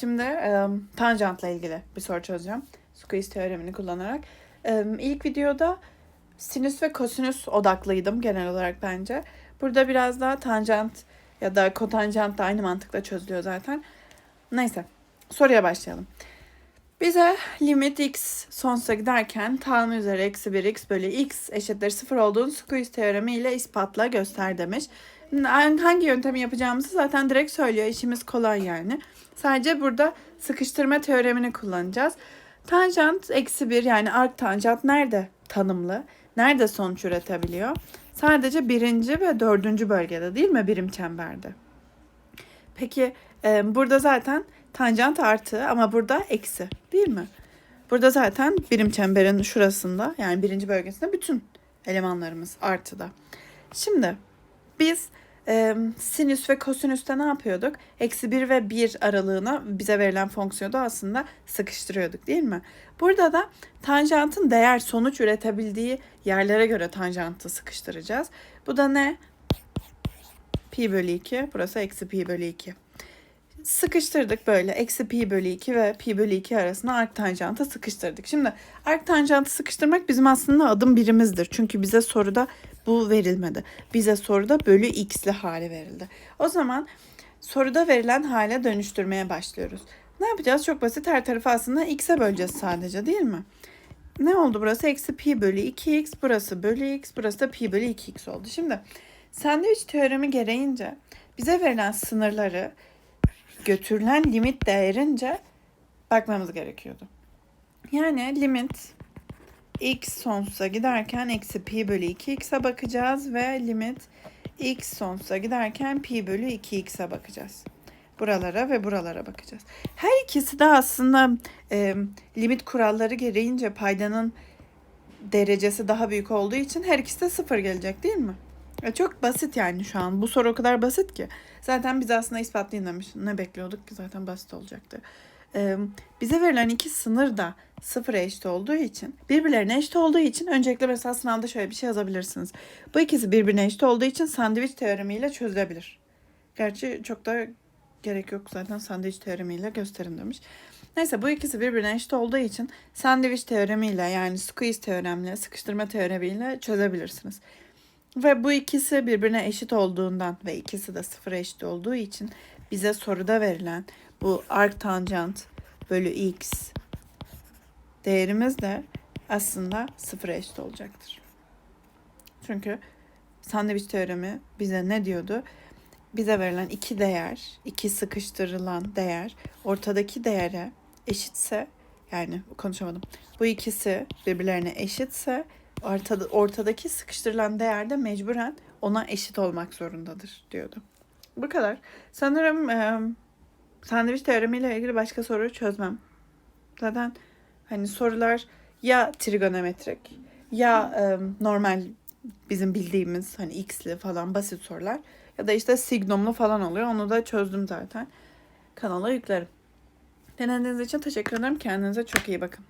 Şimdi e, tanjantla ilgili bir soru çözeceğim. Squeeze teoremini kullanarak. E, ilk videoda sinüs ve kosinüs odaklıydım genel olarak bence. Burada biraz daha tanjant ya da kotanjant da aynı mantıkla çözülüyor zaten. Neyse soruya başlayalım. Bize limit x sonsuza giderken tan üzeri eksi 1 x bölü x eşittir 0 olduğunu squeeze teoremi ile ispatla göster demiş. Hangi yöntemi yapacağımızı zaten direkt söylüyor. İşimiz kolay yani. Sadece burada sıkıştırma teoremini kullanacağız. Tanjant eksi 1 yani arc tanjant nerede tanımlı? Nerede sonuç üretebiliyor? Sadece birinci ve dördüncü bölgede değil mi birim çemberde? Peki e, burada zaten tanjant artı ama burada eksi değil mi? Burada zaten birim çemberin şurasında yani birinci bölgesinde bütün elemanlarımız artıda. Şimdi biz e, sinüs ve kosinüste ne yapıyorduk? Eksi 1 ve 1 aralığına bize verilen fonksiyonu aslında sıkıştırıyorduk değil mi? Burada da tanjantın değer sonuç üretebildiği yerlere göre tanjantı sıkıştıracağız. Bu da ne? Pi bölü 2. Burası eksi pi bölü 2. Sıkıştırdık böyle. Eksi pi bölü 2 ve pi bölü 2 arasında arc tanjantı sıkıştırdık. Şimdi arc tanjantı sıkıştırmak bizim aslında adım birimizdir. Çünkü bize soruda bu verilmedi. Bize soruda bölü x'li hali verildi. O zaman soruda verilen hale dönüştürmeye başlıyoruz. Ne yapacağız? Çok basit. Her tarafı aslında x'e böleceğiz sadece değil mi? Ne oldu burası? Eksi pi bölü 2x. Burası bölü x. Burası da pi bölü 2x oldu. Şimdi sandviç teoremi gereğince bize verilen sınırları götürülen limit değerince bakmamız gerekiyordu. Yani limit x sonsuza giderken eksi pi bölü 2x'e bakacağız ve limit x sonsuza giderken pi bölü 2x'e bakacağız. Buralara ve buralara bakacağız. Her ikisi de aslında e, limit kuralları gereğince paydanın derecesi daha büyük olduğu için her ikisi de sıfır gelecek değil mi? E, çok basit yani şu an. Bu soru o kadar basit ki. Zaten biz aslında ispatlayın demiş. Ne bekliyorduk ki zaten basit olacaktı. Bize verilen iki sınır da sıfıra eşit olduğu için, birbirlerine eşit olduğu için öncelikle mesela sınavda şöyle bir şey yazabilirsiniz. Bu ikisi birbirine eşit olduğu için sandviç teoremiyle çözülebilir. Gerçi çok da gerek yok zaten sandviç teoremiyle gösterin demiş. Neyse bu ikisi birbirine eşit olduğu için sandviç teoremiyle yani squeeze teoremle, sıkıştırma teoremiyle çözebilirsiniz. Ve bu ikisi birbirine eşit olduğundan ve ikisi de sıfıra eşit olduğu için bize soruda verilen bu arc tanjant bölü x değerimiz de aslında sıfıra eşit olacaktır. Çünkü sandviç teoremi bize ne diyordu? Bize verilen iki değer, iki sıkıştırılan değer ortadaki değere eşitse yani konuşamadım. Bu ikisi birbirlerine eşitse ortada, ortadaki sıkıştırılan değer de mecburen ona eşit olmak zorundadır diyordu. Bu kadar. Sanırım e, sandviç teoremiyle ilgili başka soru çözmem. Zaten hani sorular ya trigonometrik ya e, normal bizim bildiğimiz hani x'li falan basit sorular ya da işte signomlu falan oluyor. Onu da çözdüm zaten. Kanala yüklerim. Dinlediğiniz için teşekkür ederim. Kendinize çok iyi bakın.